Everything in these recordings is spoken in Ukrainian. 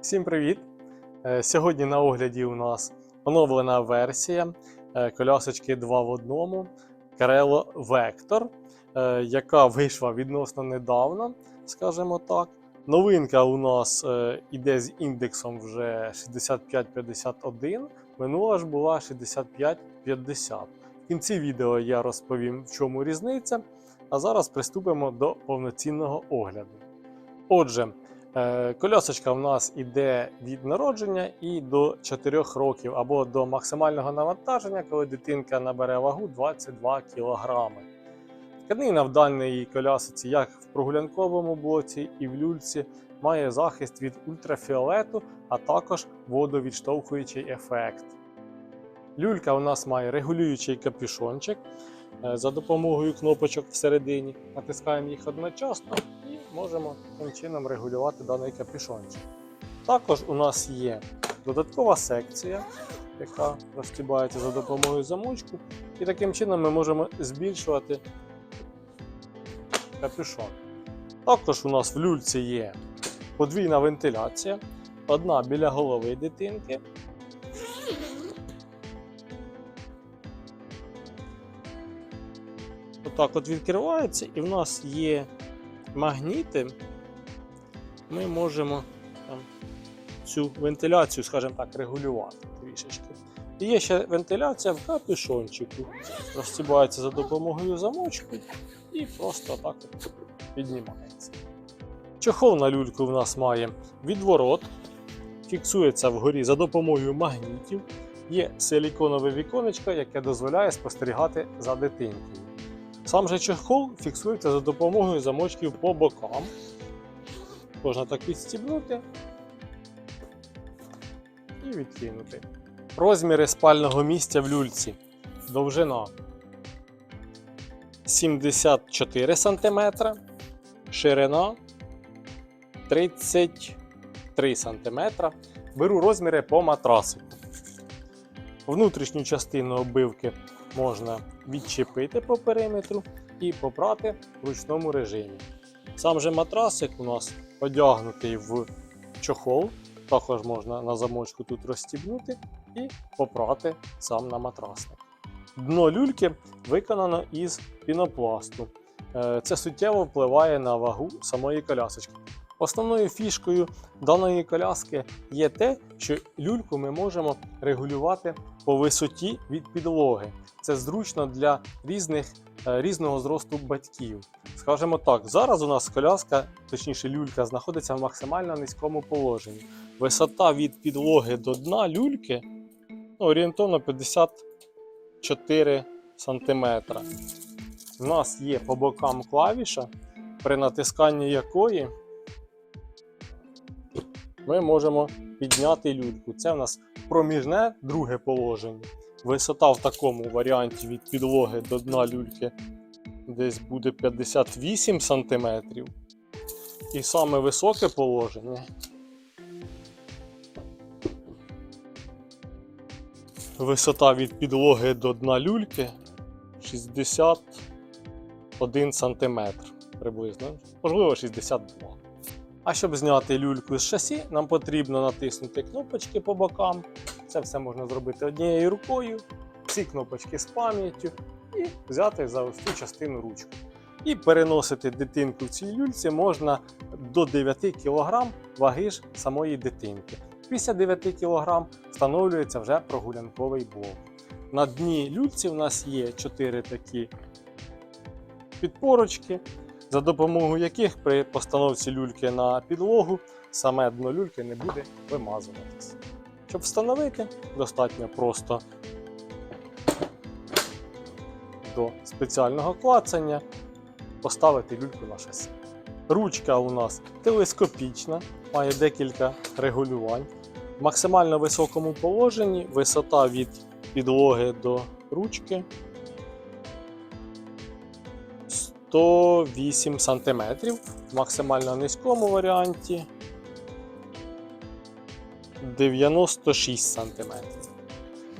Всім привіт! Е, Сьогодні на огляді у нас оновлена версія е, колясочки 2 в 1 Carello Vector, е, яка вийшла відносно недавно, скажімо так. Новинка у нас іде з індексом вже 6551, минула ж була 6550. В кінці відео я розповім, в чому різниця. А зараз приступимо до повноцінного огляду. Отже, Е, Колясочка в нас іде від народження і до 4 років, або до максимального навантаження, коли дитинка набере вагу 22 кг. Тканина в даній колясиці, як в прогулянковому блоці і в люльці, має захист від ультрафіолету, а також водовідштовхуючий ефект. Люлька у нас має регулюючий капюшончик е, за допомогою кнопочок всередині. Натискаємо їх одночасно можемо таким чином регулювати даний капюшончик. Також у нас є додаткова секція, яка розтібається за допомогою замочку, і таким чином ми можемо збільшувати капюшон. Також у нас в люльці є подвійна вентиляція, одна біля голови дитинки. Отак от відкривається, і в нас є магніти. Ми можемо там, цю вентиляцію, скажімо так, регулювати трішечки. І є ще вентиляція в капюшончику. Розстібається за допомогою замочку і просто так піднімається. Чохол на люльку в нас має відворот, фіксується вгорі за допомогою магнітів. Є силіконове віконечко, яке дозволяє спостерігати за дитинкою. Сам же чохол фіксується за допомогою замочків по бокам. Можна так відстібнути і відкинути. Розміри спального місця в люльці. Довжина 74 см, ширина 33 см. Беру розміри по матрасику. Внутрішню частину оббивки можна відчепити по периметру і попрати в ручному режимі. Сам же матрасик у нас одягнутий в чохол, також можна на замочку тут розстібнути і попрати сам на матрасник. Дно люльки виконано із пінопласту. Е, Це суттєво впливає на вагу самої колясочки. Основною фішкою даної коляски є те, що люльку ми можемо регулювати по висоті від підлоги. Це зручно для різних, е, різного зросту батьків. Скажімо так, зараз у нас коляска, точніше люлька, знаходиться в максимально низькому положенні. Висота від підлоги до дна люльки ну, орієнтовно 54 см. У нас є по бокам клавіша, при натисканні якої ми можемо підняти люльку. Це в нас проміжне друге положення. Висота в такому варіанті від підлоги до дна люльки десь буде 58 см. І саме високе положення. Висота від підлоги до дна люльки 61 см приблизно, можливо 62 а щоб зняти люльку з шасі, нам потрібно натиснути кнопочки по бокам. Це все можна зробити однією рукою, ці кнопочки з пам'яттю, і взяти за ось цю частину ручку. І переносити дитинку в цій люльці можна до 9 кг ваги ж самої дитинки. Після 9 кг встановлюється вже прогулянковий блок. На дні люльці в нас є 4 такі підпорочки, за допомогою яких при постановці люльки на підлогу саме дно люльки не буде вимазуватися. Щоб встановити, достатньо просто до спеціального клацання поставити люльку на шасі. Ручка у нас телескопічна, має декілька регулювань. В максимально високому положенні висота від підлоги до ручки 108 см. В максимально низькому варіанті 96 см.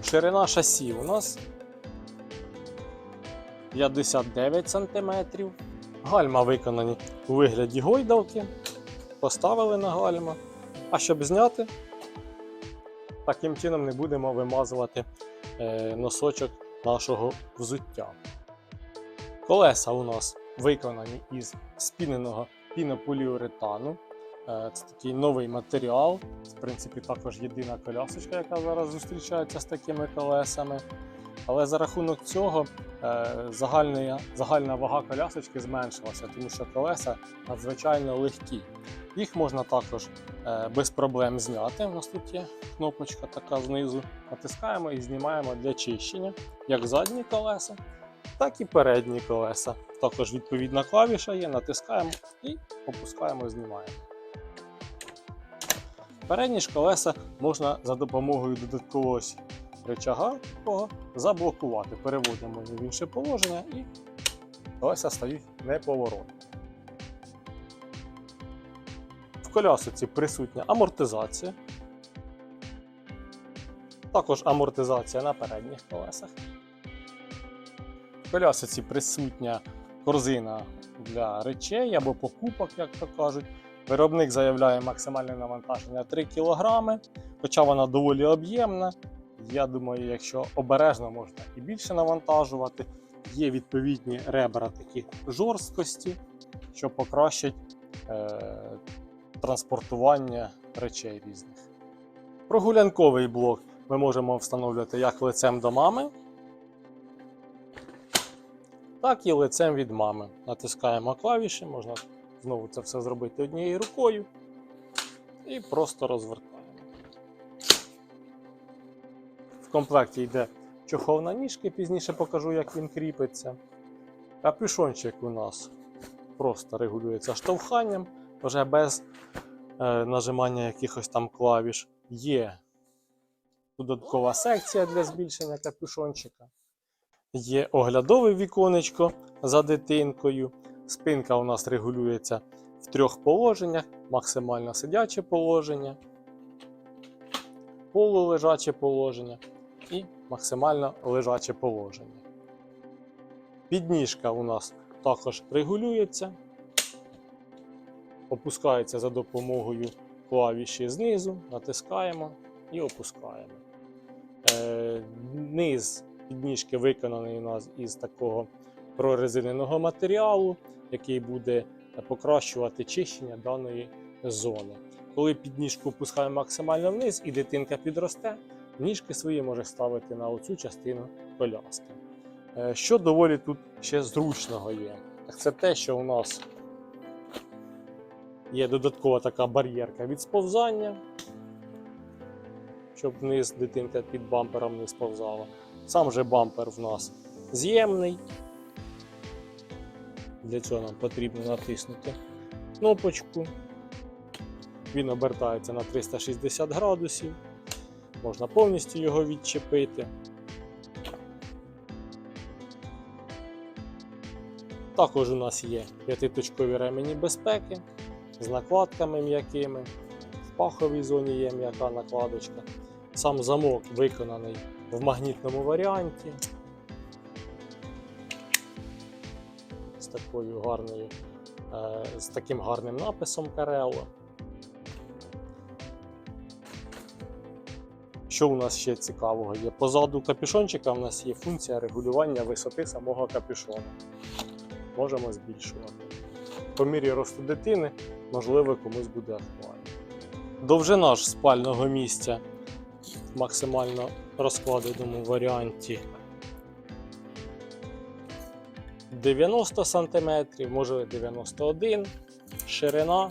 Ширина шасі у нас 59 см. Гальма виконані у вигляді гойдалки. Поставили на гальма А щоб зняти, таким чином не будемо вимазувати е, носочок нашого взуття. Колеса у нас виконані із спіненого пінополіуретану. Е, Це такий новий матеріал. В принципі, також єдина колясочка, яка зараз зустрічається з такими колесами. Але за рахунок цього е, загальна, загальна вага колясочки зменшилася, тому що колеса надзвичайно легкі. Їх можна також е, без проблем зняти. У нас тут є кнопочка така знизу. Натискаємо і знімаємо для чищення як задні колеса, так і передні колеса. Також відповідна клавіша є, натискаємо і опускаємо, знімаємо. Передні ж колеса можна за допомогою додаткового ось рычага заблокувати. Переводимо їх в інше положення і колеса стають неповоротні. В колясиці присутня амортизація. Також амортизація на передніх колесах. Колясиці присутня корзина для речей або покупок, як то кажуть. Виробник заявляє максимальне навантаження 3 кг, хоча вона доволі об'ємна. Я думаю, якщо обережно можна і більше навантажувати. Є відповідні ребра такі жорсткості, що покращать е, транспортування речей різних. Прогулянковий блок ми можемо встановлювати як лицем до мами, так і лицем від мами. Натискаємо клавіші, можна знову це все зробити однією рукою і просто розвертаємо. В комплекті йде чохол на ніжки, пізніше покажу, як він кріпиться. Капюшончик у нас просто регулюється штовханням, вже без е, нажимання якихось там клавіш. Є додаткова секція для збільшення капюшончика. Є оглядове віконечко за дитинкою. Спинка у нас регулюється в трьох положеннях: максимально сидяче положення, полулежаче положення і максимально лежаче положення. Підніжка у нас також регулюється, опускається за допомогою клавіші знизу, натискаємо і опускаємо. Е, низ підніжки виконаний у нас із такого прорезиненого матеріалу, який буде покращувати чищення даної зони. Коли підніжку опускаємо максимально вниз і дитинка підросте, ніжки свої може ставити на оцю частину коляски. Е, Що доволі тут ще зручного є, так це те, що у нас є додаткова така бар'єрка від сповзання, щоб вниз дитинка під бампером не сповзала. Сам же бампер в нас з'ємний. Для цього нам потрібно натиснути кнопочку. Він обертається на 360 градусів. Можна повністю його відчепити. Також у нас є п'ятиточкові ремені безпеки з накладками м'якими. В паховій зоні є м'яка накладочка. Сам замок виконаний в магнітному варіанті. З такою гарною, е, з таким гарним написом Карело. Що у нас ще цікавого є? Позаду капюшончика у нас є функція регулювання висоти самого капюшона. Можемо збільшувати. По мірі росту дитини, можливо, комусь буде актуально. Довжина ж спального місця максимально розкладеному варіанті 90 см, може 91 ширина.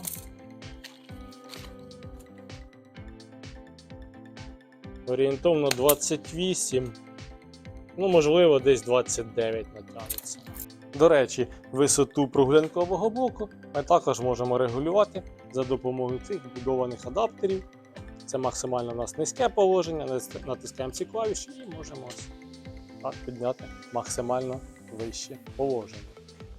Орієнтовно 28, ну, можливо, десь 29 натягнеться. До речі, висоту прогулянкового блоку ми також можемо регулювати за допомогою цих вбудованих адаптерів. Це максимально у нас низьке положення, натискаємо ці клавіші і можемо так підняти максимально вище положення.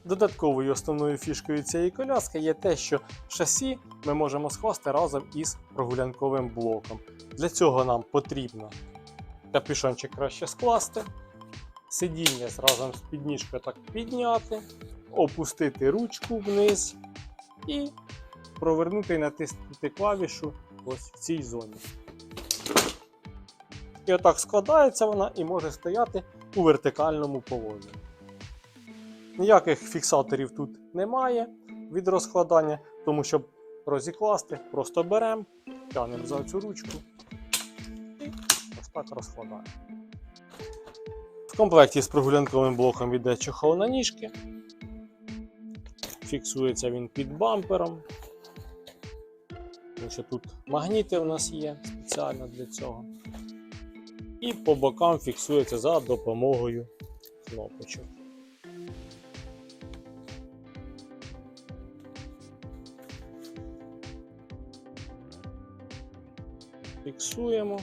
Додатковою основною фішкою цієї коляски є те, що шасі ми можемо скласти разом із прогулянковим блоком. Для цього нам потрібно капюшончик краще скласти, сидіння разом з підніжкою так підняти, опустити ручку вниз і провернути і натиснути клавішу ось в цій зоні. І отак складається вона і може стояти у вертикальному положенні. Ніяких фіксаторів тут немає від розкладання, тому щоб розікласти, просто беремо, тягнемо за цю ручку і ось так розкладаємо. В комплекті з прогулянковим блоком йде чохол на ніжки. Фіксується він під бампером. Тому тут магніти у нас є спеціально для цього. І по бокам фіксується за допомогою кнопочок. Фіксуємо.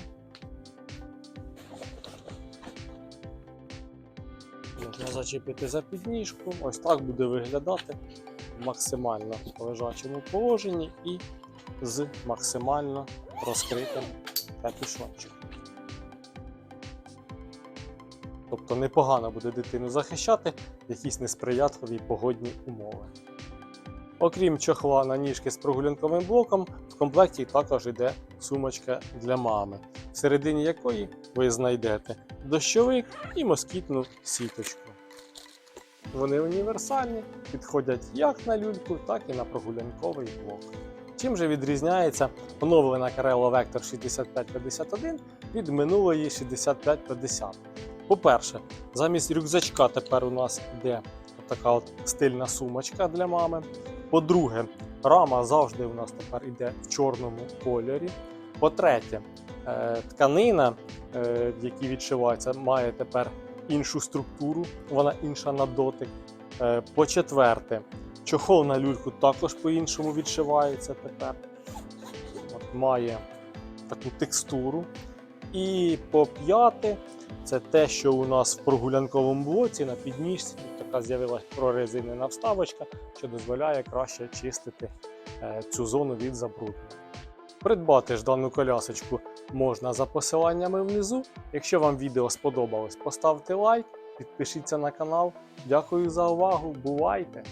Можна зачепити за підніжку. Ось так буде виглядати в максимально лежачому положенні і з максимально розкритим капюшончиком. Тобто непогано буде дитину захищати якісь несприятливі погодні умови. Окрім чохла на ніжки з прогулянковим блоком, в комплекті також йде сумочка для мами, всередині якої ви знайдете дощовик і москітну сіточку. Вони універсальні, підходять як на люльку, так і на прогулянковий блок. Чим же відрізняється оновлена Carello Vector 6551 від минулої 6550? По-перше, замість рюкзачка тепер у нас йде така от стильна сумочка для мами. По-друге, рама завжди у нас тепер йде в чорному кольорі. По-третє, е, тканина, е, в якій відшивається, має тепер іншу структуру, вона інша на дотик. Е, По-четверте, чохол на люльку також по-іншому відшивається тепер. От, має таку текстуру. І по п'яте, це те, що у нас в прогулянковому блоці на підніжці така з'явилася прорезинена вставочка, що дозволяє краще чистити е, цю зону від забруднення. Придбати ж дану колясочку можна за посиланнями внизу. Якщо вам відео сподобалось, поставте лайк, підпишіться на канал. Дякую за увагу, бувайте!